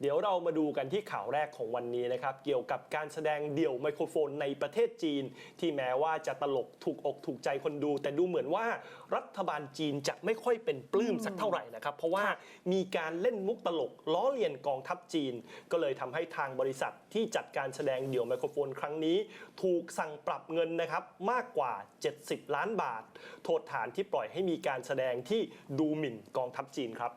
เดี๋ยวเรามาดูกันที่ข่าวแรกของวันนี้นะครับ เกี่ยวกับการแสดงเดี่ยวไมโครโฟนในประเทศจีน ที่แม้ว่าจะตลกถูกอกถูกใจคนดู แต่ดูเหมือนว่ารัฐบาลจีนจะไม่ค่อยเป็นปลื้มสักเท่าไหร่นะครับ เพราะว่ามีการเล่นมุกตลกล้อเลียนกองทัพจีน ก็เลยทำให้ทางบริษัทที่จัดการแสดงเดี่ยวไมโครโฟนครั้งนี้ ถูกสั่งปรับเงินนะครับมากกว่า 70 ล้านบาท โทษฐานที่ปล่อยให้มีการแสดงที่ดูหมิ่นกองทัพจีนครับ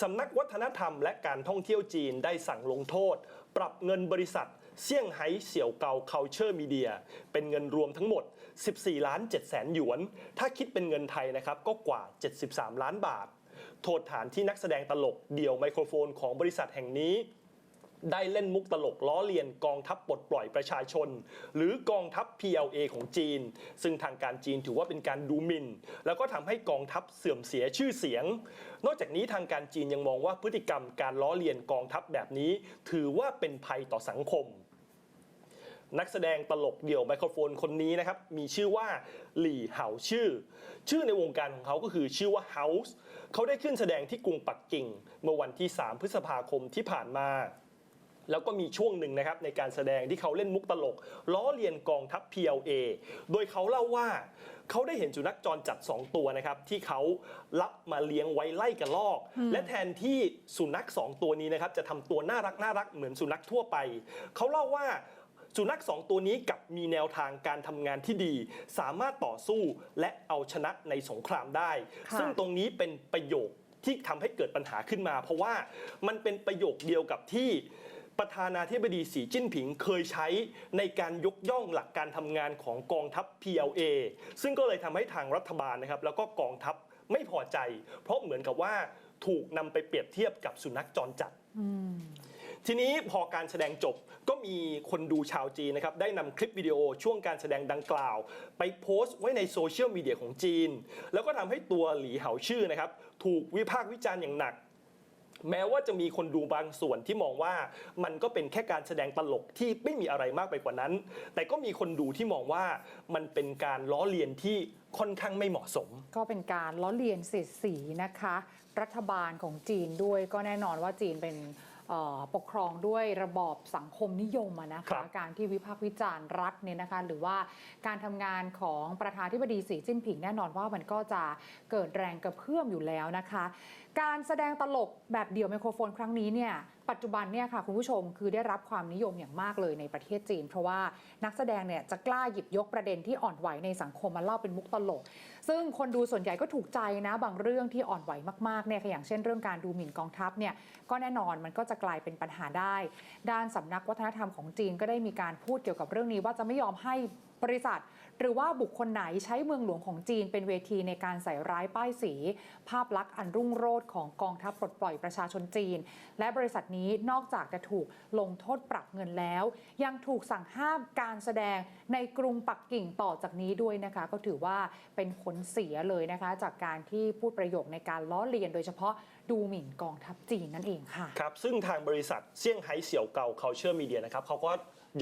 สำนักวัฒนธรรมและการท่องเที่ยวจีนได้สั่งลงโทษ ปรับเงินบริษัทเซี่ยงไฮ้เสี่ยวเกาเคาเชอร์มีเดียเป็นเงินรวมทั้งหมด 14 ล้าน7แสนหยวน ถ้าคิดเป็นเงินไทยนะครับก็กว่า 73 ล้านบาท โทษฐานที่นักแสดงตลกเดี่ยวไมโครโฟนของบริษัทแห่งนี้ ได้เล่นมุกตลกล้อเลียนกองทัพปลดปล่อยประชาชน หรือกองทัพ PLA ของจีน ซึ่งทางการจีนถือว่าเป็นการดูหมิ่น แล้วก็ทำให้กองทัพเสื่อมเสียชื่อเสียง นอกจากนี้ทางการจีนยังมองว่าพฤติกรรมการล้อเลียนกองทัพแบบนี้ ถือว่าเป็นภัยต่อสังคมนักแสดงตลกเดี่ยวไมโครโฟนคนนี้นะครับ มีชื่อว่าหลี่เหาชื่อ ชื่อในวงการของเขาก็คือชื่อว่า House เขาได้ขึ้นแสดงที่กรุงปักกิ่ง เมื่อวันที่ 3 พฤษภาคมที่ผ่านมา แล้วก็มีช่วงหนึ่งนะครับในการแสดงที่เขาเล่นมุกตลก ล้อเลียนกองทัพ PLA โดยเขาเล่าว่าเขาได้เห็นสุนัขจรจัด 2 ตัวนะครับ ที่เขารับมาเลี้ยงไว้ไล่กระลอก และแทนที่สุนัข 2 ตัวนี้นะครับจะทำตัวน่ารักน่ารักเหมือนสุนัขทั่วไป เขาเล่าว่าสุนัขสองตัวนี้กลับมีแนวทางการทำงานที่ดี สามารถต่อสู้และเอาชนะในสงครามได้ค่ะซึ่งตรงนี้เป็นประโยคที่ทำให้เกิดปัญหาขึ้นมา เพราะว่ามันเป็นประโยคเดียวกับที่ ประธานาธิบดีสีจิ้นผิงเคยใช้ในการยกย่องหลักการทำงานของกองทัพ PLA ซึ่งก็เลยทำให้ทางรัฐบาลนะครับแล้วก็กองทัพไม่พอใจ เพราะเหมือนกับว่าถูกนำไปเปรียบเทียบกับสุนัขจรจัดทีนี้พอการแสดงจบก็มีคนดูชาวจีนนะครับ ได้นำคลิปวิดีโอช่วงการแสดงดังกล่าว ไปโพสต์ไว้ในโซเชียลมีเดียของจีน แล้วก็ทำให้ตัวหลีเหาชื่อนะครับ ถูกวิพากษ์วิจารณ์อย่างหนัก แม้ว่าจะมีคนดูบางส่วนที่มองว่ามันก็เป็นแค่การแสดงตลกที่ไม่มีอะไรมากไปกว่านั้น แต่ก็มีคนดูที่มองว่ามันเป็นการล้อเลียนที่ค่อนข้างไม่เหมาะสม ก็เป็นการล้อเลียนเสียดสีนะคะ รัฐบาลของจีนด้วยก็แน่นอนว่าจีนเป็น ปกครองด้วยระบอบสังคมนิยมอะนะครัคะบการที่วิพากษ์วิจารณ์รัฐเนี่ยนะคะหรือว่าการทำงานของประธานาธิบดีสีจิ้นผิงแน่นอนว่ามันก็จะเกิดแรงกระเพื่อมอยู่แล้วนะคะ การแสดงตลกแบบเดี่ยวไมโครโฟนครั้งนี้เนี่ย ปัจจุบันเนี่ยค่ะคุณผู้ชมคือได้รับความนิยมอย่างมากเลยในประเทศจีน เพราะว่านักแสดงเนี่ยจะกล้าหยิบยกประเด็นที่อ่อนไหวในสังคมมาเล่าเป็นมุกตลก ซึ่งคนดูส่วนใหญ่ก็ถูกใจนะบางเรื่องที่อ่อนไหวมากๆเนี่ยค่ะอย่างเช่นเรื่องการดูหมิ่นกองทัพเนี่ยก็แน่นอนมันก็จะกลายเป็นปัญหาได้ ด้านสำนักวัฒนธรรมของจีนก็ได้มีการพูดเกี่ยวกับเรื่องนี้ว่าจะไม่ยอมให้ บริษัท หรือว่าบุคคลไหนใช้เมืองหลวงของจีนเป็นเวทีในการใส่ร้ายป้ายสี ภาพลักษณ์อันรุ่งโรจน์ของกองทัพปลดปล่อยประชาชนจีน และบริษัทนี้นอกจากจะถูกลงโทษปรับเงินแล้ว ยังถูกสั่งห้ามการแสดงในกรุงปักกิ่งต่อจากนี้ด้วยนะคะ ก็ถือว่าเป็นผลเสียเลยนะคะ จากการที่พูดประโยคในการล้อเลียน โดยเฉพาะดูหมิ่นกองทัพจีนนั่นเองค่ะครับซึ่งทางบริษัทเซี่ยงไฮ้เสี่ยวเกา Culture Media นะครับเขาก็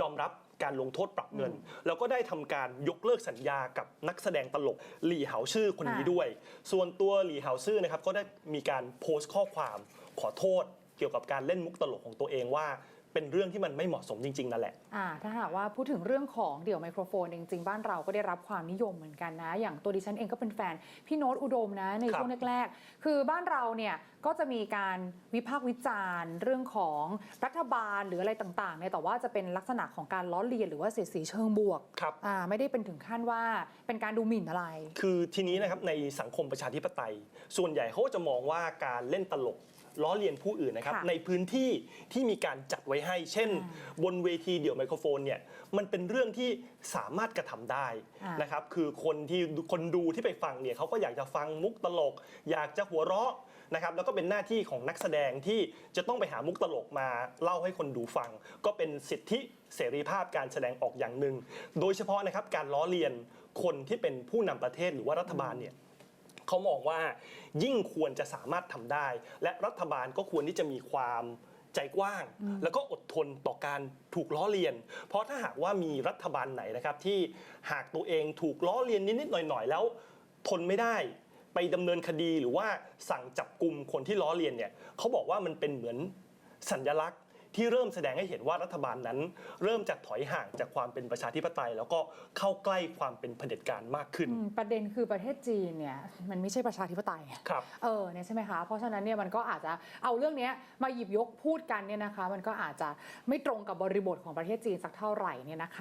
ยอมรับ การลงโทษปรับเงิน แล้วก็ได้ทำการยกเลิกสัญญากับนักแสดงตลกหลี่เหาชื่อคนนี้ค่ะด้วย ส่วนตัวหลี่เหาซื่อนะครับก็ได้มีการโพสต์ข้อความขอโทษเกี่ยวกับการเล่นมุกตลกของตัวเองว่า เป็นเรื่องที่มันไม่เหมาะสมจริง ๆ นั่นแหละ อ่าถ้าหากว่าพูดถึงเรื่องของเดี่ยวไมโครโฟนจริงๆ บ้านเราก็ได้รับความนิยมเหมือนกันนะ อย่างตัวดิฉันเองก็เป็นแฟน พี่โน้ตอุดมนะในครับช่วงแรกๆ คือบ้านเราเนี่ยก็จะมีการวิพากษ์วิจารณ์ เรื่องของรัฐบาลหรืออะไรต่างๆเนี่ยแต่ว่าจะเป็นลักษณะของการล้อเลียนหรือว่าเสียดสีเชิงบวกครับ อ่าไม่ได้เป็นถึงขั้นว่าเป็นการดูหมิ่นอะไร คือทีนี้นะครับในสังคมประชาธิปไตย ส่วนใหญ่เขาก็จะมองว่าการเล่นตลก ล้อเลียนผู้อื่นนะครับค่ะในพื้นที่ที่มีการจัดไว้ให้ เช่นอ่บนเวทีเดี่ยวไมโครโฟนเนี่ยมันเป็นเรื่องที่สามารถกระทำได้อ่าน นะครับคือคนที่คนดูที่ไปฟังเนี่ยเขาก็อยากจะฟังมุกตลก อยากจะหัวเราะนะครับแล้วก็เป็นหน้าที่ของนักแสดงที่จะต้องไปหามุกตลกมาเล่าให้คนดูฟัง ก็เป็นสิทธิเสรีภาพการแสดงออกอย่างหนึ่งโดยเฉพาะนะครับการล้อเลียนคนที่เป็นผู้นำประเทศหรือว่ารัฐบาลเนี่ย เขามองว่ายิ่งควรจะสามารถทำได้ และรัฐบาลก็ควรที่จะมีความใจกว้าง แล้วก็อดทนต่อการถูกล้อเลียน เพราะถ้าหากว่ามีรัฐบาลไหนนะครับ ที่หากตัวเองถูกล้อเลียนนิดๆหน่อยๆแล้ว ทนไม่ได้ไปไปดำเนินคดีหรือว่าสั่งจับกลุ่มคนที่ล้อเลียนเนี่ยเขาบอกว่ามันเป็นเหมือนสัญลักษณ์ ที่เริ่มแสดงให้เห็นว่ารัฐบาลนั้น เริ่มจากถอยห่างจากความเป็นประชาธิปไตย แล้วก็เข้าใกล้ความเป็นเผด็จการมากขึ้นอืมประเด็นคือประเทศจีนเนี่ยมันไม่ใช่ประชาธิปไตยครับเออเนี่ยใช่ไหมคะเพราะฉะนั้นเนี่ยมันก็อาจจะเอาเรื่องเนี้ยมาหยิบยกพูดกันเนี่ยนะคะ มันก็อาจจะไม่ตรงกับบริบทของประเทศจีนสักเท่าไหร่เนี่ยนะคะ